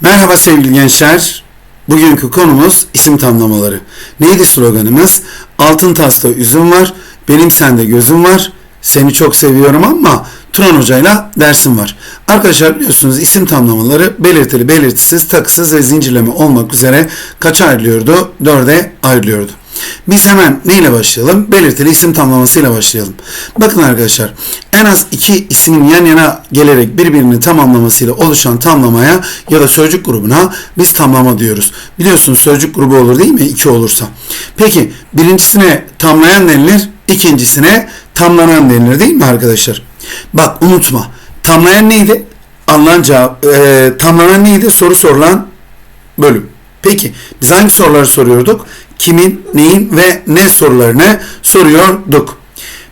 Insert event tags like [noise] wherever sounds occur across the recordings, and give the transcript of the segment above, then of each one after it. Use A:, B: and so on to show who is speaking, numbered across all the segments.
A: Merhaba sevgili gençler. Bugünkü konumuz isim tamlamaları. Neydi sloganımız? Altın tasta üzüm var, benim sende gözüm var, seni çok seviyorum ama Turan Hoca'yla dersim var. Arkadaşlar biliyorsunuz isim tamlamaları belirtili, belirtisiz, takısız ve zincirleme olmak üzere kaça ayrılıyordu? Dörde ayrılıyordu. Biz hemen neyle başlayalım? Belirtili isim tamlamasıyla başlayalım. Bakın arkadaşlar en az iki ismin yan yana gelerek birbirini tamamlamasıyla oluşan tamlamaya ya da sözcük grubuna biz tamlama diyoruz. Biliyorsunuz sözcük grubu olur değil mi? İki olursa. Peki birincisine tamlayan denilir, ikincisine tamlanan denilir değil mi arkadaşlar? Bak unutma. Tamlayan neydi? Alınan cevap, e, tamlanan neydi? Soru sorulan bölüm. Peki biz hangi soruları soruyorduk? Kimin, neyin ve ne sorularını soruyorduk.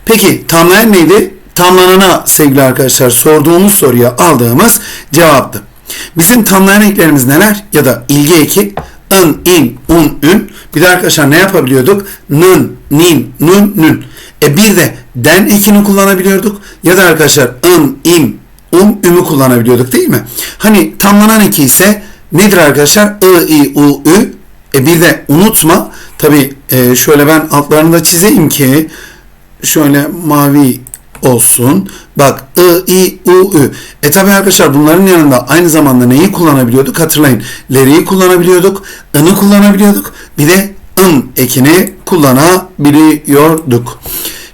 A: Peki tamlayan neydi? Tamlanana sevgili arkadaşlar sorduğumuz soruya aldığımız cevaptı. Bizim tamlayan eklerimiz neler? Ya da ilgi eki ın, in, un, ün. Bir de arkadaşlar ne yapabiliyorduk? Nın, nin, nun, nün. E bir de den ekini kullanabiliyorduk. Ya da arkadaşlar ın, in, um, ümü kullanabiliyorduk değil mi? Hani tamlanan eki ise nedir arkadaşlar? I, i, u, ü. E bir de unutma. Tabi e, şöyle ben altlarını da çizeyim ki şöyle mavi olsun. Bak I, I, U, Ü. E tabi arkadaşlar bunların yanında aynı zamanda neyi kullanabiliyorduk? Hatırlayın. Leri'yi kullanabiliyorduk. I'nı kullanabiliyorduk. Bir de ın ekini kullanabiliyorduk.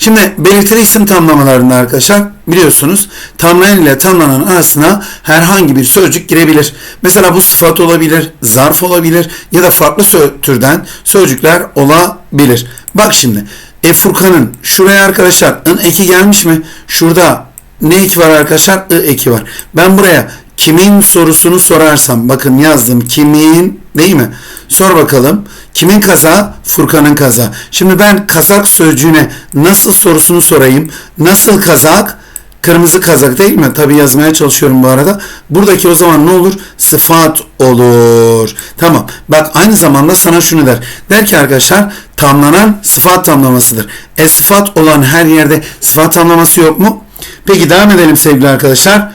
A: Şimdi belirtili isim tamlamalarında arkadaşlar biliyorsunuz tamlayan ile tamlanan arasına herhangi bir sözcük girebilir. Mesela bu sıfat olabilir, zarf olabilir ya da farklı türden sözcükler olabilir. Bak şimdi e Furkan'ın şuraya arkadaşlar ın eki gelmiş mi? Şurada ne eki var arkadaşlar? I eki var. Ben buraya kimin sorusunu sorarsam bakın yazdım kimin değil mi? Sor bakalım. Kimin kaza? Furkan'ın kaza. Şimdi ben kazak sözcüğüne nasıl sorusunu sorayım. Nasıl kazak? Kırmızı kazak değil mi? Tabi yazmaya çalışıyorum bu arada. Buradaki o zaman ne olur? Sıfat olur. Tamam. Bak aynı zamanda sana şunu der. Der ki arkadaşlar tamlanan sıfat tamlamasıdır. E sıfat olan her yerde sıfat tamlaması yok mu? Peki devam edelim sevgili arkadaşlar.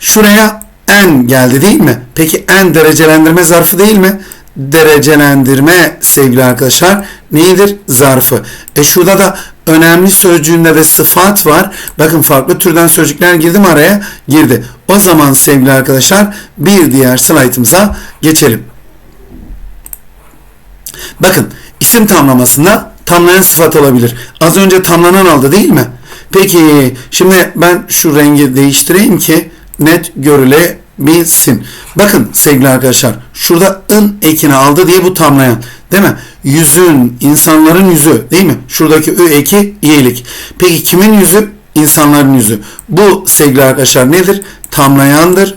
A: Şuraya en geldi değil mi? Peki en derecelendirme zarfı değil mi? Derecelendirme sevgili arkadaşlar neyidir? Zarfı. E şurada da önemli sözcüğünde de sıfat var. Bakın farklı türden sözcükler girdi mi araya? Girdi. O zaman sevgili arkadaşlar bir diğer slaytımıza geçelim. Bakın isim tamlamasında tamlayan sıfat olabilir. Az önce tamlanan aldı değil mi? Peki şimdi ben şu rengi değiştireyim ki net görülebilsin. Bakın sevgili arkadaşlar şurada ın ekini aldı diye bu tamlayan. Değil mi? Yüzün, insanların yüzü değil mi? Şuradaki ü eki iyilik. Peki kimin yüzü? İnsanların yüzü. Bu sevgili arkadaşlar nedir? Tamlayandır.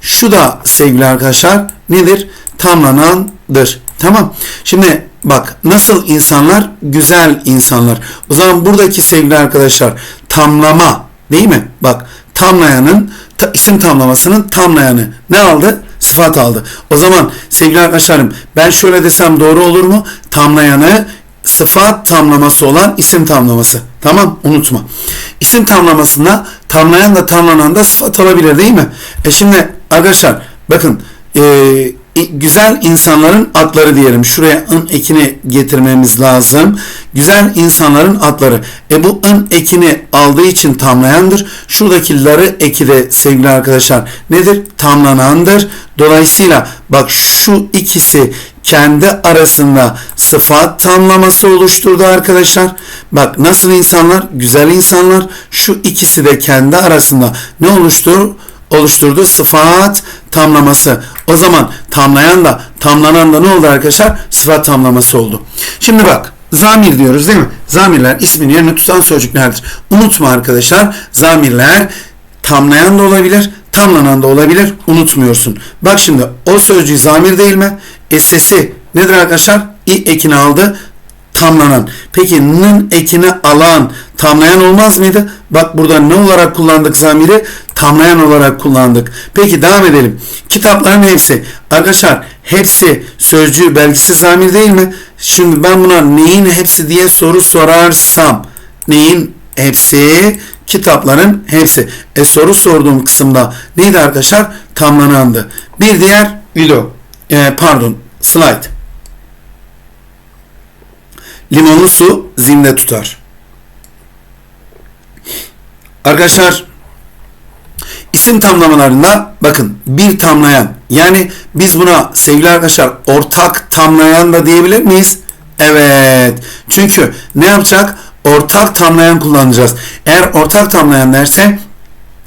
A: Şu da sevgili arkadaşlar nedir? Tamlanandır. Tamam. Şimdi bak nasıl insanlar? Güzel insanlar. O zaman buradaki sevgili arkadaşlar tamlama değil mi? Bak tamlayanın ta, isim tamlamasının tamlayanı ne aldı? Sıfat aldı. O zaman sevgili arkadaşlarım ben şöyle desem doğru olur mu? Tamlayanı sıfat tamlaması olan isim tamlaması. Tamam unutma. İsim tamlamasında tamlayan da tamlanan da sıfat olabilir değil mi? E şimdi arkadaşlar bakın eee güzel insanların adları diyelim. Şuraya ın ekini getirmemiz lazım. Güzel insanların adları. E bu ın ekini aldığı için tamlayandır. Şuradaki ları eki de sevgili arkadaşlar nedir? Tamlanandır. Dolayısıyla bak şu ikisi kendi arasında sıfat tamlaması oluşturdu arkadaşlar. Bak nasıl insanlar? Güzel insanlar. Şu ikisi de kendi arasında ne oluşturdu? oluşturduğu sıfat tamlaması. O zaman tamlayan da tamlanan da ne oldu arkadaşlar? Sıfat tamlaması oldu. Şimdi bak zamir diyoruz değil mi? Zamirler ismin yerini tutan sözcüklerdir. Unutma arkadaşlar zamirler tamlayan da olabilir, tamlanan da olabilir. Unutmuyorsun. Bak şimdi o sözcüğü zamir değil mi? E sesi nedir arkadaşlar? İ ekini aldı tamlanan. Peki nın ekini alan tamlayan olmaz mıydı? Bak burada ne olarak kullandık zamiri? Tamlayan olarak kullandık. Peki devam edelim. Kitapların hepsi. Arkadaşlar hepsi sözcüğü belgisiz zamir değil mi? Şimdi ben buna neyin hepsi diye soru sorarsam neyin Hepsi kitapların hepsi. E soru sorduğum kısımda neydi arkadaşlar? Tamlanandı. Bir diğer video. E, pardon slide. Limonlu su zinde tutar. Arkadaşlar isim tamlamalarında bakın bir tamlayan yani biz buna sevgili arkadaşlar ortak tamlayan da diyebilir miyiz? Evet. Çünkü ne yapacak? Ortak tamlayan kullanacağız. Eğer ortak tamlayan derse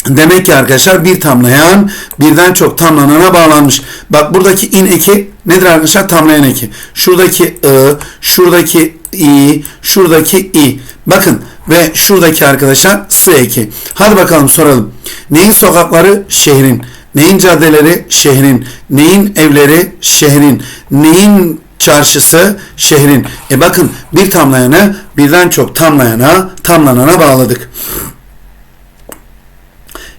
A: Demek ki arkadaşlar bir tamlayan birden çok tamlanana bağlanmış. Bak buradaki in eki nedir arkadaşlar? Tamlayan eki. Şuradaki ı, şuradaki i, şuradaki i. Bakın ve şuradaki arkadaşlar sı eki. Hadi bakalım soralım. Neyin sokakları? Şehrin. Neyin caddeleri? Şehrin. Neyin evleri? Şehrin. Neyin çarşısı? Şehrin. E bakın bir tamlayanı birden çok tamlayana, tamlanana bağladık.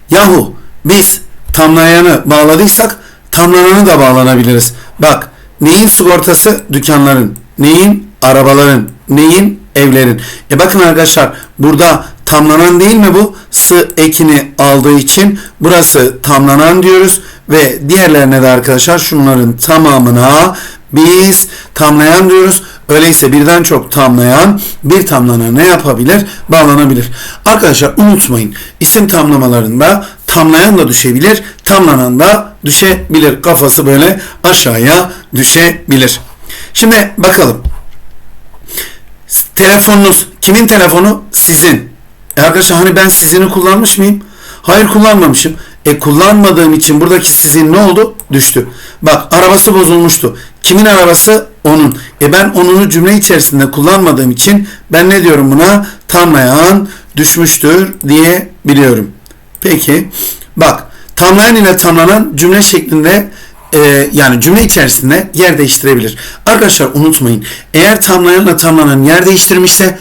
A: Yahu biz tamlayanı bağladıysak tamlananı da bağlanabiliriz. Bak neyin sigortası? Dükkanların. Neyin? Arabaların. Neyin? Evlerin. E bakın arkadaşlar burada tamlanan değil mi bu? Sı ekini aldığı için burası tamlanan diyoruz ve diğerlerine de arkadaşlar şunların tamamına biz tamlayan diyoruz. Öyleyse birden çok tamlayan bir tamlana ne yapabilir? Bağlanabilir. Arkadaşlar unutmayın isim tamlamalarında tamlayan da düşebilir, tamlanan da düşebilir. Kafası böyle aşağıya düşebilir. Şimdi bakalım. Telefonunuz kimin telefonu? Sizin. E arkadaşlar hani ben sizini kullanmış mıyım? Hayır kullanmamışım. E kullanmadığım için buradaki sizin ne oldu? Düştü. Bak arabası bozulmuştu. Kimin arabası? Onun. E ben onunu cümle içerisinde kullanmadığım için ben ne diyorum buna? Tamlayan düşmüştür diye biliyorum. Peki. Bak tamlayan ile tamlanan cümle şeklinde e, yani cümle içerisinde yer değiştirebilir. Arkadaşlar unutmayın. Eğer tamlayanla tamlanan yer değiştirmişse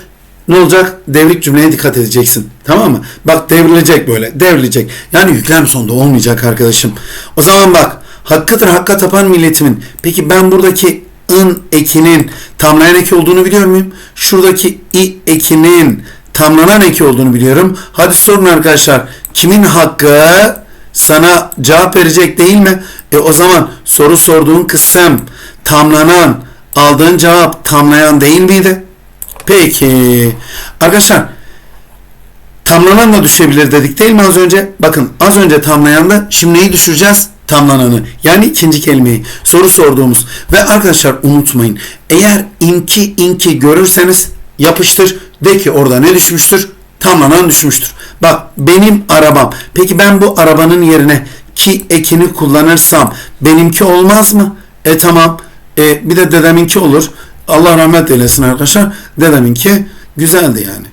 A: ne olacak? Devrik cümleye dikkat edeceksin. Tamam mı? Bak devrilecek böyle. Devrilecek. Yani yüklem sonunda olmayacak arkadaşım. O zaman bak. Hakkıdır hakka tapan milletimin. Peki ben buradaki ın ekinin tamlayan eki olduğunu biliyor muyum? Şuradaki i ekinin tamlanan eki olduğunu biliyorum. Hadi sorun arkadaşlar. Kimin hakkı sana cevap verecek değil mi? E o zaman soru sorduğun kısım tamlanan, aldığın cevap tamlayan değil miydi? Peki. Arkadaşlar tamlanan da düşebilir dedik değil mi az önce? Bakın az önce tamlayan da şimdi neyi düşüreceğiz? Tamlananı. Yani ikinci kelimeyi. Soru sorduğumuz. Ve arkadaşlar unutmayın. Eğer inki inki görürseniz yapıştır. De ki orada ne düşmüştür? Tamlanan düşmüştür. Bak benim arabam. Peki ben bu arabanın yerine ki ekini kullanırsam benimki olmaz mı? E tamam. E, bir de dedeminki olur. Allah rahmet eylesin arkadaşlar. Dedeminki güzeldi yani.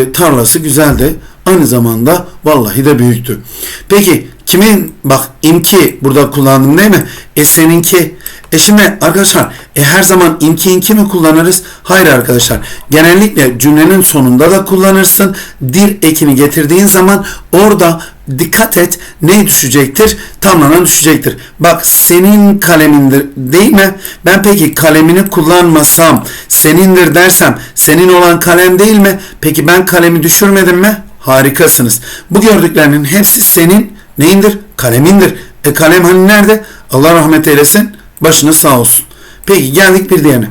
A: E, tarlası güzeldi. Aynı zamanda vallahi de büyüktü. Peki kimin bak imki burada kullandım değil mi? E seninki. E şimdi arkadaşlar e her zaman imki inki mi kullanırız? Hayır arkadaşlar. Genellikle cümlenin sonunda da kullanırsın. Dir ekini getirdiğin zaman orada dikkat et ne düşecektir? Tamlanan düşecektir. Bak senin kalemindir değil mi? Ben peki kalemini kullanmasam senindir dersem senin olan kalem değil mi? Peki ben kalemi düşürmedim mi? Harikasınız. Bu gördüklerinin hepsi senin neyindir? Kalemindir. E kalem hani nerede? Allah rahmet eylesin. Başınız sağ olsun. Peki geldik bir diğerine.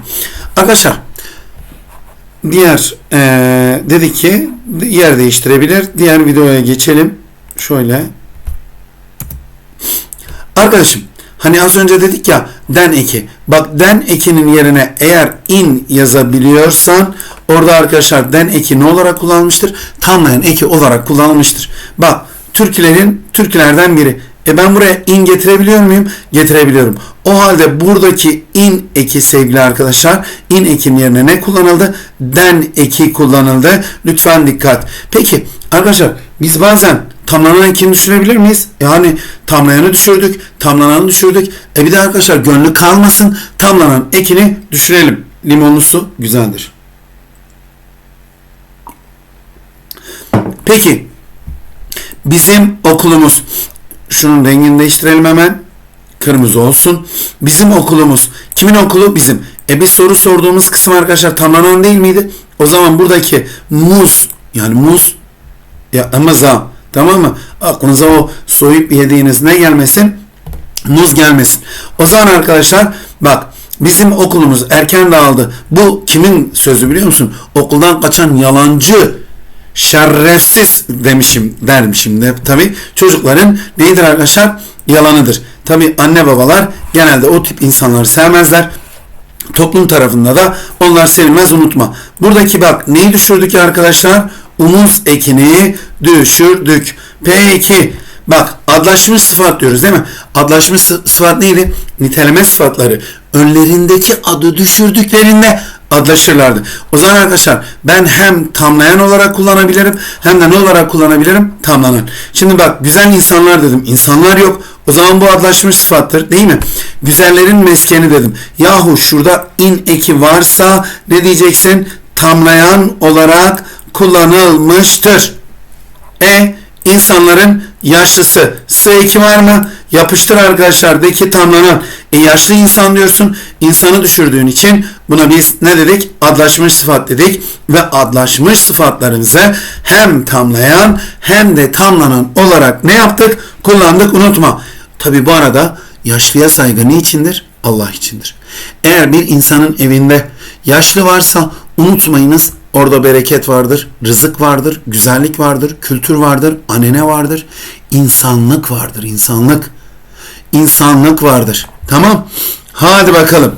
A: Arkadaşlar diğer e, dedik ki yer değiştirebilir. Diğer videoya geçelim. Şöyle. Arkadaşım hani az önce dedik ya den eki. Bak den ekinin yerine eğer in yazabiliyorsan orada arkadaşlar den eki ne olarak kullanılmıştır? Tamlayan eki olarak kullanılmıştır. Bak türkülerin türkülerden biri. E ben buraya in getirebiliyor muyum? Getirebiliyorum. O halde buradaki in eki sevgili arkadaşlar in ekin yerine ne kullanıldı? Den eki kullanıldı. Lütfen dikkat. Peki arkadaşlar biz bazen tamlanan ekini düşürebilir miyiz? Yani tamlayanı düşürdük, tamlananı düşürdük. E bir de arkadaşlar gönlü kalmasın tamlanan ekini düşürelim. Limonlu su güzeldir. Peki bizim okulumuz şunun rengini değiştirelim hemen. Kırmızı olsun. Bizim okulumuz. Kimin okulu? Bizim. E bir soru sorduğumuz kısım arkadaşlar tamlanan değil miydi? O zaman buradaki muz Yani muz ya amaza tamam mı? Aklınıza o soyup yediğiniz ne gelmesin? Muz gelmesin. O zaman arkadaşlar bak bizim okulumuz erken dağıldı. Bu kimin sözü biliyor musun? Okuldan kaçan yalancı şerefsiz demişim dermişim de tabi çocukların neyidir arkadaşlar yalanıdır. Tabi anne babalar genelde o tip insanları sevmezler. Toplum tarafında da onlar sevilmez unutma. Buradaki bak neyi düşürdük arkadaşlar? Umuz ekini düşürdük. Peki bak adlaşmış sıfat diyoruz değil mi? Adlaşmış sı- sıfat neydi? Niteleme sıfatları. Önlerindeki adı düşürdüklerinde adlaşırlardı. O zaman arkadaşlar ben hem tamlayan olarak kullanabilirim hem de ne olarak kullanabilirim? Tamlanan. Şimdi bak güzel insanlar dedim. İnsanlar yok. O zaman bu adlaşmış sıfattır değil mi? Güzellerin meskeni dedim. Yahu şurada in eki varsa ne diyeceksin? Tamlayan olarak kullanılmıştır. E insanların yaşlısı. S eki var mı? Yapıştır arkadaşlar. De ki tamlanan. E yaşlı insan diyorsun. İnsanı düşürdüğün için buna biz ne dedik? Adlaşmış sıfat dedik. Ve adlaşmış sıfatlarımızı hem tamlayan hem de tamlanan olarak ne yaptık? Kullandık. Unutma. Tabi bu arada yaşlıya saygı ne içindir? Allah içindir. Eğer bir insanın evinde yaşlı varsa unutmayınız orada bereket vardır, rızık vardır, güzellik vardır, kültür vardır, anene vardır, insanlık vardır, insanlık. İnsanlık vardır. Tamam. Hadi bakalım.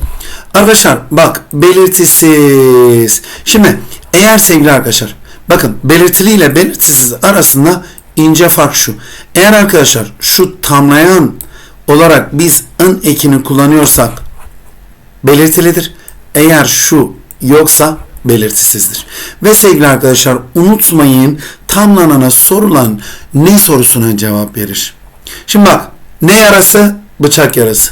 A: Arkadaşlar bak belirtisiz. Şimdi eğer sevgili arkadaşlar bakın belirtili ile belirtisiz arasında ince fark şu. Eğer arkadaşlar şu tamlayan olarak biz ın ekini kullanıyorsak belirtilidir. Eğer şu yoksa belirtisizdir. Ve sevgili arkadaşlar unutmayın tamlanana sorulan ne sorusuna cevap verir. Şimdi bak ne yarası? Bıçak yarası.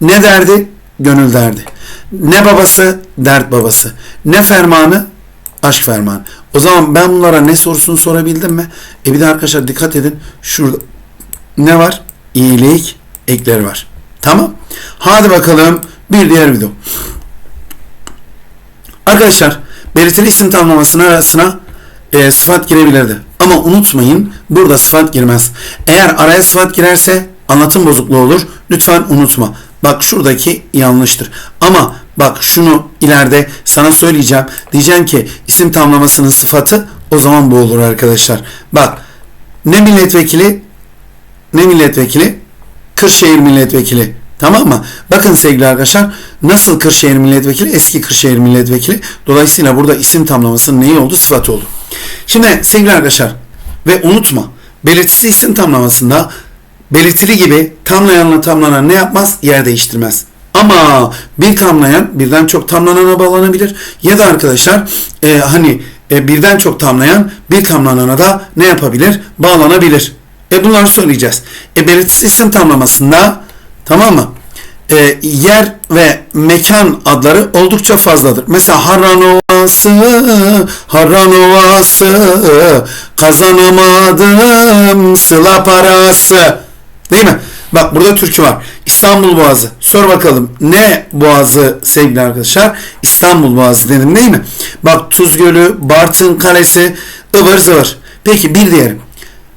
A: Ne derdi? Gönül derdi. Ne babası? Dert babası. Ne fermanı? Aşk fermanı. O zaman ben bunlara ne sorusunu sorabildim mi? E bir de arkadaşlar dikkat edin. Şurada ne var? İyilik ekleri var. Tamam. Hadi bakalım bir diğer video. Arkadaşlar belirtili isim tamlamasının arasına e, sıfat girebilirdi. Ama unutmayın burada sıfat girmez. Eğer araya sıfat girerse anlatım bozukluğu olur. Lütfen unutma. Bak şuradaki yanlıştır. Ama bak şunu ileride sana söyleyeceğim. Diyeceğim ki isim tamlamasının sıfatı o zaman bu olur arkadaşlar. Bak ne milletvekili ne milletvekili Kırşehir milletvekili. Tamam mı? Bakın sevgili arkadaşlar nasıl Kırşehir milletvekili? Eski Kırşehir milletvekili. Dolayısıyla burada isim tamlamasının neyi oldu? Sıfatı oldu. Şimdi sevgili arkadaşlar ve unutma belirtisi isim tamlamasında belirtili gibi tamlayanla tamlanan ne yapmaz? Yer değiştirmez. Ama bir tamlayan birden çok tamlanana bağlanabilir. Ya da arkadaşlar e, hani e, birden çok tamlayan bir tamlanana da ne yapabilir? Bağlanabilir. E bunları söyleyeceğiz. E belirtisi isim tamlamasında tamam mı? E, yer ve mekan adları oldukça fazladır. Mesela Harran Ovası, Harran Ovası, kazanamadım sıla parası. Değil mi? Bak burada türkü var. İstanbul Boğazı. Sor bakalım ne boğazı sevgili arkadaşlar? İstanbul Boğazı dedim değil mi? Bak Tuz Gölü, Bartın Kalesi, ıvır zıvır. Peki bir diğeri.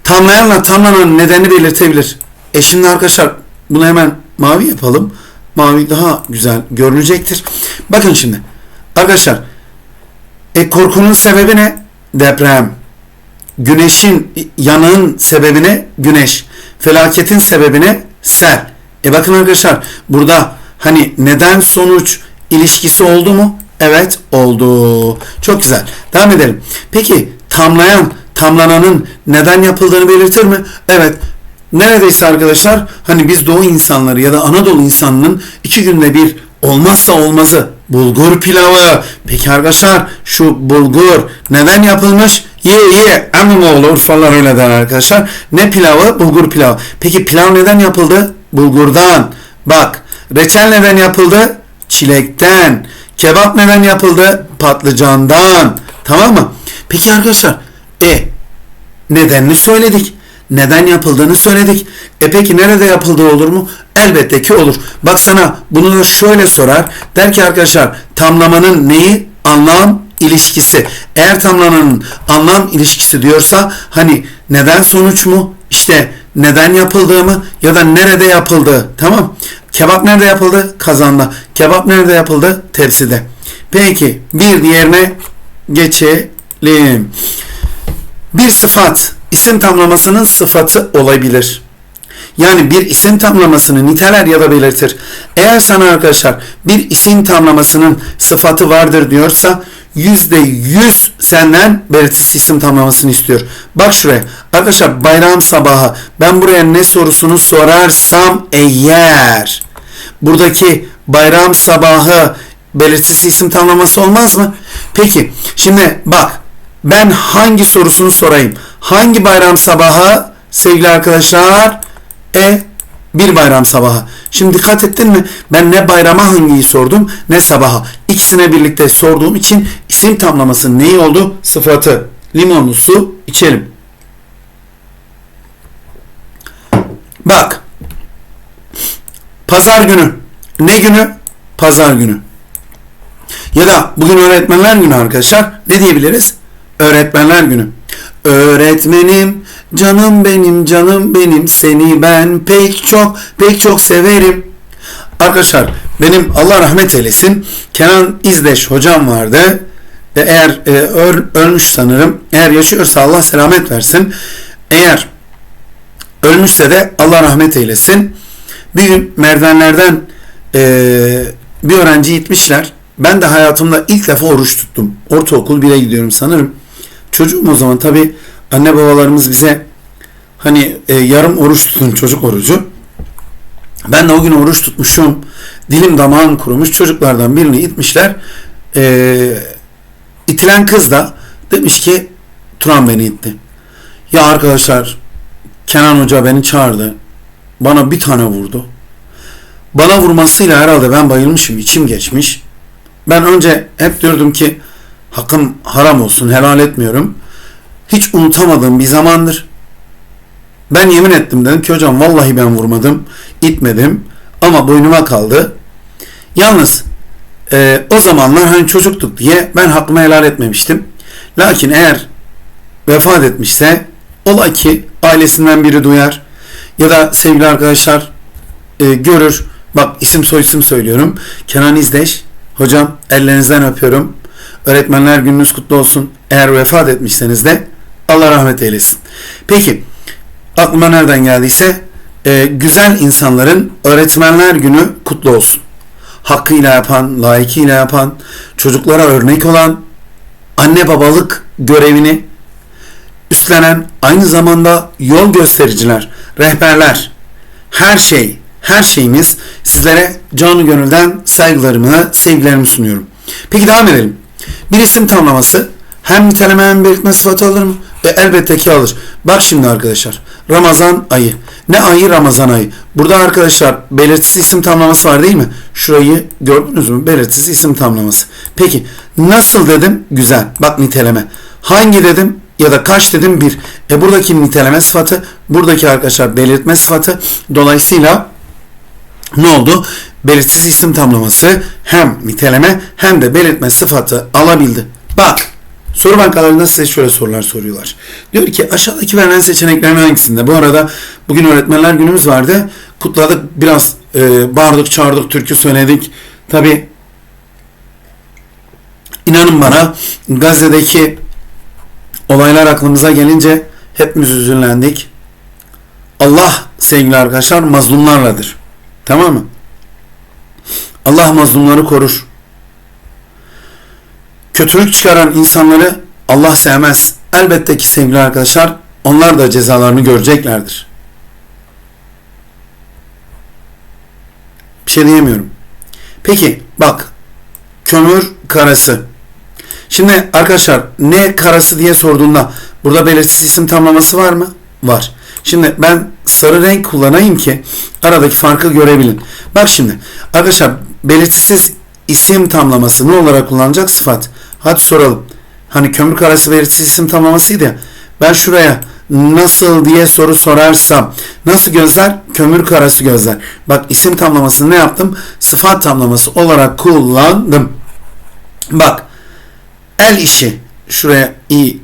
A: Tamlayanla tamlanan nedeni belirtebilir. E şimdi arkadaşlar bunu hemen mavi yapalım. Mavi daha güzel görünecektir. Bakın şimdi. Arkadaşlar e korkunun sebebi ne? Deprem. Güneşin yanığın sebebi ne? Güneş. Felaketin sebebi ne? Sel. E bakın arkadaşlar burada hani neden sonuç ilişkisi oldu mu? Evet oldu. Çok güzel. Devam edelim. Peki tamlayan, tamlananın neden yapıldığını belirtir mi? Evet. Neredeyse arkadaşlar hani biz Doğu insanları ya da Anadolu insanının iki günde bir olmazsa olmazı bulgur pilavı. Peki arkadaşlar şu bulgur neden yapılmış? Ye ye Emoğlu Urfalılar öyle der arkadaşlar. Ne pilavı? Bulgur pilavı. Peki pilav neden yapıldı? Bulgurdan. Bak reçel neden yapıldı? Çilekten. Kebap neden yapıldı? Patlıcandan. Tamam mı? Peki arkadaşlar e nedenini söyledik. Neden yapıldığını söyledik. E peki nerede yapıldığı olur mu? Elbette ki olur. Bak sana bunu da şöyle sorar. Der ki arkadaşlar tamlamanın neyi? Anlam ilişkisi. Eğer tamlamanın anlam ilişkisi diyorsa hani neden sonuç mu? İşte neden yapıldığı mı ya da nerede yapıldığı. Tamam. Kebap nerede yapıldı? Kazanda. Kebap nerede yapıldı? Tepside. Peki bir diğerine geçelim. Bir sıfat isim tamlamasının sıfatı olabilir. Yani bir isim tamlamasını niteler ya da belirtir. Eğer sana arkadaşlar bir isim tamlamasının sıfatı vardır diyorsa yüzde yüz senden belirtisiz isim tamlamasını istiyor. Bak şuraya. Arkadaşlar bayram sabahı ben buraya ne sorusunu sorarsam eğer buradaki bayram sabahı belirtisiz isim tamlaması olmaz mı? Peki şimdi bak ben hangi sorusunu sorayım? Hangi bayram sabahı sevgili arkadaşlar? E bir bayram sabahı. Şimdi dikkat ettin mi? Ben ne bayrama hangiyi sordum ne sabaha. İkisine birlikte sorduğum için isim tamlaması neyi oldu? Sıfatı. Limonlu su içelim. Bak. Pazar günü. Ne günü? Pazar günü. Ya da bugün öğretmenler günü arkadaşlar. Ne diyebiliriz? Öğretmenler günü. Öğretmenim, canım benim, canım benim, seni ben pek çok, pek çok severim. Arkadaşlar benim Allah rahmet eylesin Kenan İzdeş hocam vardı. Ve eğer e, öl, ölmüş sanırım. Eğer yaşıyorsa Allah selamet versin. Eğer ölmüşse de Allah rahmet eylesin. Bir gün merdivenlerden e, bir öğrenci gitmişler. Ben de hayatımda ilk defa oruç tuttum. Ortaokul 1'e gidiyorum sanırım. Çocuğum o zaman tabi anne babalarımız bize hani e, yarım oruç tutun çocuk orucu. Ben de o gün oruç tutmuşum. Dilim damağım kurumuş. Çocuklardan birini itmişler. E, itilen kız da demiş ki Turan beni itti. Ya arkadaşlar Kenan Hoca beni çağırdı. Bana bir tane vurdu. Bana vurmasıyla herhalde ben bayılmışım. içim geçmiş. Ben önce hep diyordum ki hakkım haram olsun helal etmiyorum. Hiç unutamadığım bir zamandır. Ben yemin ettim dedim ki hocam vallahi ben vurmadım, itmedim ama boynuma kaldı. Yalnız e, o zamanlar hani çocuktuk diye ben hakkımı helal etmemiştim. Lakin eğer vefat etmişse ola ki ailesinden biri duyar ya da sevgili arkadaşlar e, görür. Bak isim soy isim söylüyorum. Kenan İzdeş. Hocam ellerinizden öpüyorum. Öğretmenler gününüz kutlu olsun. Eğer vefat etmişseniz de Allah rahmet eylesin. Peki aklıma nereden geldiyse e, güzel insanların öğretmenler günü kutlu olsun. Hakkıyla yapan, layıkıyla yapan, çocuklara örnek olan, anne babalık görevini üstlenen aynı zamanda yol göstericiler, rehberler, her şey, her şeyimiz sizlere canı gönülden saygılarımı, sevgilerimi sunuyorum. Peki devam edelim. Bir isim tamlaması hem niteleme hem belirtme sıfatı alır mı? E, elbette ki alır. Bak şimdi arkadaşlar. Ramazan ayı. Ne ayı? Ramazan ayı. Burada arkadaşlar belirtisiz isim tamlaması var değil mi? Şurayı gördünüz mü? Belirtisiz isim tamlaması. Peki nasıl dedim? Güzel. Bak niteleme. Hangi dedim? Ya da kaç dedim? Bir. E buradaki niteleme sıfatı. Buradaki arkadaşlar belirtme sıfatı. Dolayısıyla ne oldu? Belirtisiz isim tamlaması hem niteleme hem de belirtme sıfatı alabildi. Bak soru bankalarında size şöyle sorular soruyorlar. Diyor ki aşağıdaki verilen seçeneklerin hangisinde? Bu arada bugün öğretmenler günümüz vardı. Kutladık biraz e, bağırdık çağırdık türkü söyledik. Tabi inanın bana Gazze'deki olaylar aklımıza gelince hepimiz üzünlendik. Allah sevgili arkadaşlar mazlumlarladır. Tamam mı? Allah mazlumları korur. Kötülük çıkaran insanları Allah sevmez. Elbette ki sevgili arkadaşlar onlar da cezalarını göreceklerdir. Bir şey diyemiyorum. Peki bak kömür karası. Şimdi arkadaşlar ne karası diye sorduğunda burada belirsiz isim tamlaması var mı? Var. Şimdi ben sarı renk kullanayım ki aradaki farkı görebilin. Bak şimdi arkadaşlar belirtisiz isim tamlaması ne olarak kullanacak? Sıfat. Hadi soralım. Hani kömür karası belirtisiz isim tamlamasıydı ya. Ben şuraya nasıl diye soru sorarsam nasıl gözler? Kömür karası gözler. Bak isim tamlamasını ne yaptım? Sıfat tamlaması olarak kullandım. Bak El işi. Şuraya i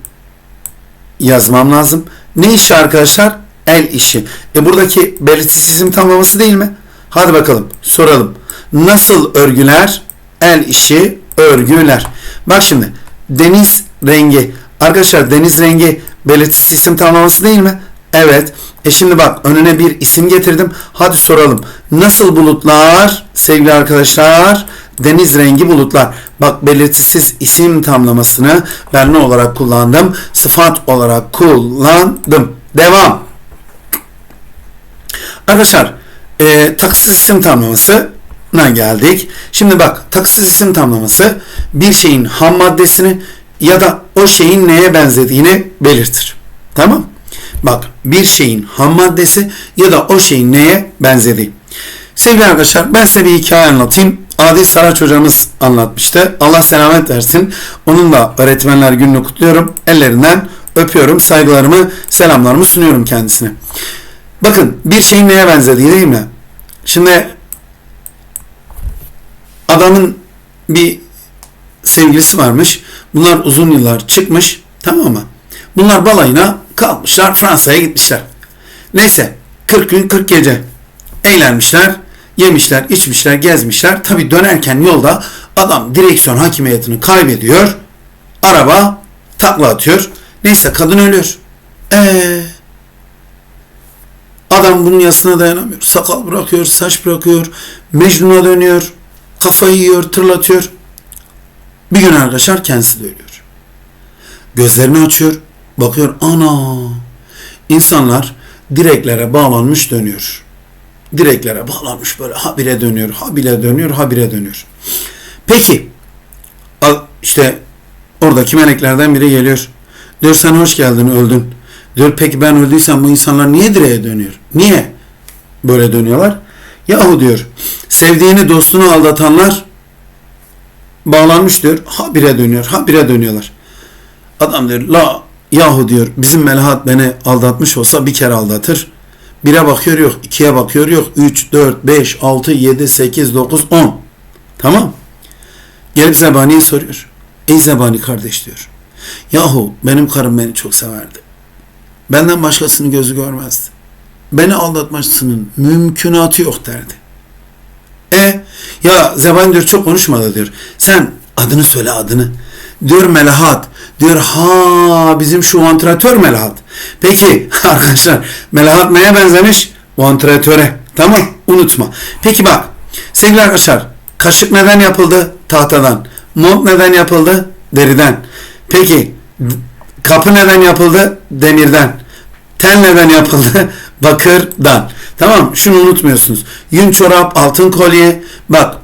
A: yazmam lazım. Ne işi arkadaşlar? El işi. E buradaki belirtisiz isim tamlaması değil mi? Hadi bakalım soralım. Nasıl örgüler? El işi örgüler. Bak şimdi deniz rengi. Arkadaşlar deniz rengi belirtisiz isim tamlaması değil mi? Evet. E şimdi bak önüne bir isim getirdim. Hadi soralım. Nasıl bulutlar sevgili arkadaşlar? Deniz rengi bulutlar. Bak belirtisiz isim tamlamasını ben ne olarak kullandım? Sıfat olarak kullandım. Devam. Arkadaşlar e, taksız isim tamlamasına geldik. Şimdi bak taksız isim tamlaması bir şeyin ham maddesini ya da o şeyin neye benzediğini belirtir. Tamam. Bak bir şeyin ham maddesi ya da o şeyin neye benzediği. Sevgili arkadaşlar ben size bir hikaye anlatayım. Adil Saraç hocamız anlatmıştı. Allah selamet versin. Onun da öğretmenler gününü kutluyorum. Ellerinden öpüyorum. Saygılarımı, selamlarımı sunuyorum kendisine. Bakın bir şeyin neye benzediği değil mi? Şimdi adamın bir sevgilisi varmış. Bunlar uzun yıllar çıkmış. Tamam mı? Bunlar balayına kalkmışlar. Fransa'ya gitmişler. Neyse 40 gün 40 gece eğlenmişler. Yemişler, içmişler, gezmişler. Tabi dönerken yolda adam direksiyon hakimiyetini kaybediyor. Araba takla atıyor. Neyse kadın ölüyor. Eee Adam bunun yasına dayanamıyor. Sakal bırakıyor, saç bırakıyor. Mecnun'a dönüyor. Kafayı yiyor, tırlatıyor. Bir gün arkadaşlar kendisi de ölüyor. Gözlerini açıyor. Bakıyor ana insanlar direklere bağlanmış dönüyor. Direklere bağlanmış böyle habire dönüyor, habire dönüyor, habire dönüyor. Peki işte oradaki meleklerden biri geliyor. Diyor sen hoş geldin öldün. Diyor peki ben öldüysem bu insanlar niye direğe dönüyor? Niye böyle dönüyorlar? Yahu diyor sevdiğini dostunu aldatanlar bağlanmış diyor. Habire dönüyor. Habire dönüyorlar. Adam diyor la yahu diyor bizim Melahat beni aldatmış olsa bir kere aldatır. Bire bakıyor yok. ikiye bakıyor yok. 3, 4, 5, 6, 7, 8, 9, 10. Tamam. Gelip Zebani'ye soruyor. Ey Zebani kardeş diyor. Yahu benim karım beni çok severdi. Benden başkasını gözü görmezdi. Beni aldatmasının mümkünatı yok derdi. E ya Zebani diyor çok konuşmadı diyor. Sen adını söyle adını. Diyor Melahat. Diyor ha bizim şu vantilatör Melahat. Peki [laughs] arkadaşlar Melahat neye benzemiş? Vantilatöre. Tamam unutma. Peki bak sevgili arkadaşlar kaşık neden yapıldı? Tahtadan. Mont neden yapıldı? Deriden. Peki kapı neden yapıldı? Demirden. Tel neden yapıldı? Bakırdan. Tamam şunu unutmuyorsunuz. Yün çorap, altın kolye. Bak.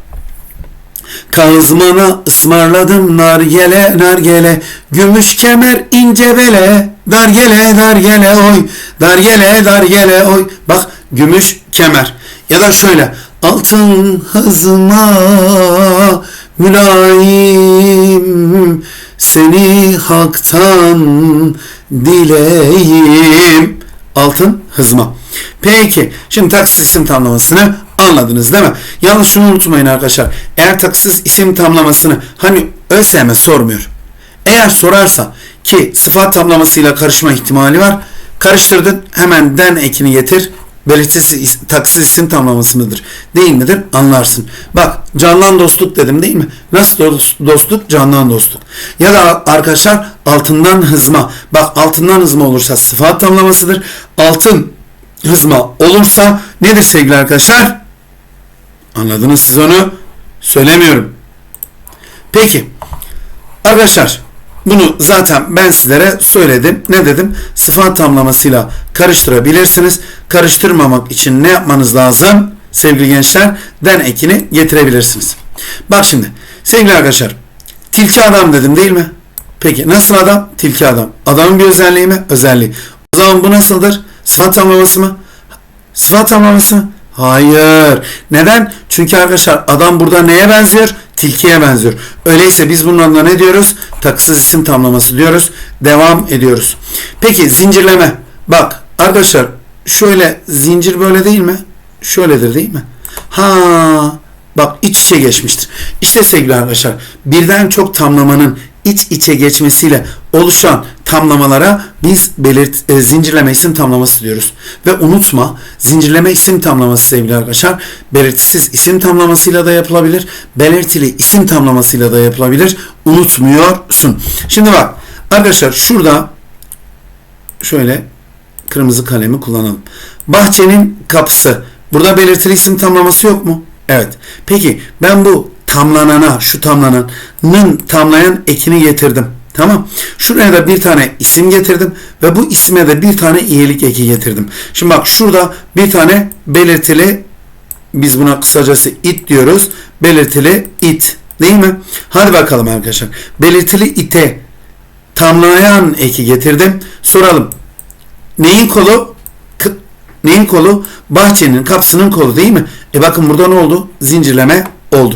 A: Kazmana ısmarladım nargele nargele. Gümüş kemer ince bele. Dargele dargele oy. Dargele dargele oy. Bak gümüş kemer. Ya da şöyle. Altın hızma mülayim. Seni haktan dileyim Altın hızma Peki şimdi taksız isim tamlamasını anladınız değil mi? Yalnız şunu unutmayın arkadaşlar. Eğer taksız isim tamlamasını hani ÖSYM sormuyor. Eğer sorarsa ki sıfat tamlamasıyla karışma ihtimali var. Karıştırdın hemen den ekini getir. Belirtisiz taksız isim tamlaması mıdır? Değil midir? Anlarsın. Bak candan dostluk dedim değil mi? Nasıl dostluk? Candan dostluk. Ya da arkadaşlar altından hızma. Bak altından hızma olursa sıfat tamlamasıdır. Altın hızma olursa nedir sevgili arkadaşlar? Anladınız siz onu? Söylemiyorum. Peki. Arkadaşlar bunu zaten ben sizlere söyledim. Ne dedim? Sıfat tamlamasıyla karıştırabilirsiniz. Karıştırmamak için ne yapmanız lazım? Sevgili gençler den ekini getirebilirsiniz. Bak şimdi sevgili arkadaşlar tilki adam dedim değil mi? Peki nasıl adam? Tilki adam. Adamın bir özelliği mi? Özelliği. O zaman bu nasıldır? Sıfat tamlaması mı? Sıfat tamlaması mı? Hayır. Neden? Çünkü arkadaşlar adam burada neye benziyor? Tilkiye benziyor. Öyleyse biz bunun adına ne diyoruz? Taksız isim tamlaması diyoruz. Devam ediyoruz. Peki zincirleme. Bak arkadaşlar şöyle zincir böyle değil mi? Şöyledir değil mi? Ha bak iç içe geçmiştir. İşte sevgili arkadaşlar birden çok tamlamanın iç içe geçmesiyle oluşan tamlamalara biz belirt e, zincirleme isim tamlaması diyoruz. Ve unutma zincirleme isim tamlaması sevgili arkadaşlar belirtisiz isim tamlamasıyla da yapılabilir. Belirtili isim tamlamasıyla da yapılabilir. Unutmuyorsun. Şimdi bak arkadaşlar şurada şöyle kırmızı kalemi kullanalım. Bahçenin kapısı. Burada belirtili isim tamlaması yok mu? Evet. Peki ben bu tamlanana, şu tamlananın tamlayan ekini getirdim. Tamam. Şuraya da bir tane isim getirdim ve bu isme de bir tane iyilik eki getirdim. Şimdi bak şurada bir tane belirtili biz buna kısacası it diyoruz. Belirtili it. Değil mi? Hadi bakalım arkadaşlar. Belirtili ite tamlayan eki getirdim. Soralım. Neyin kolu? K- neyin kolu? Bahçenin kapısının kolu değil mi? E bakın burada ne oldu? Zincirleme oldu.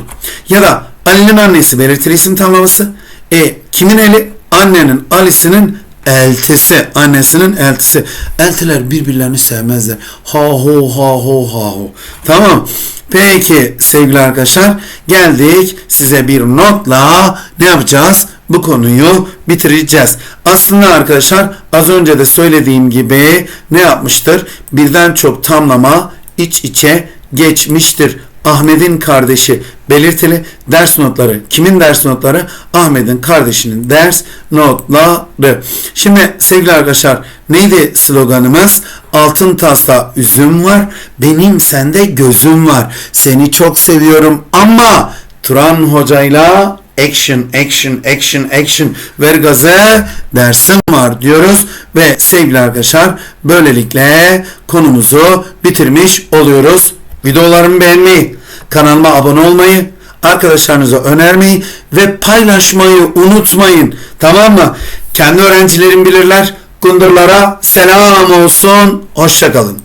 A: Ya da Ali'nin annesi belirtili isim tamlaması. E kimin eli? Annenin, Ali'sinin eltisi. Annesinin eltisi. Eltiler birbirlerini sevmezler. Ha ho ha ho ha ho. Tamam. Peki sevgili arkadaşlar geldik size bir notla ne yapacağız? Bu konuyu bitireceğiz. Aslında arkadaşlar az önce de söylediğim gibi ne yapmıştır? Birden çok tamlama iç içe geçmiştir. Ahmet'in kardeşi belirtili ders notları. Kimin ders notları? Ahmet'in kardeşinin ders notları. Şimdi sevgili arkadaşlar neydi sloganımız? Altın tasta üzüm var, benim sende gözüm var. Seni çok seviyorum ama Turan hocayla action, action, action, action ver gazı dersim var diyoruz ve sevgili arkadaşlar böylelikle konumuzu bitirmiş oluyoruz. Videolarımı beğenmeyi, kanalıma abone olmayı, arkadaşlarınıza önermeyi ve paylaşmayı unutmayın. Tamam mı? Kendi öğrencilerim bilirler. Kundurlara selam olsun. Hoşçakalın.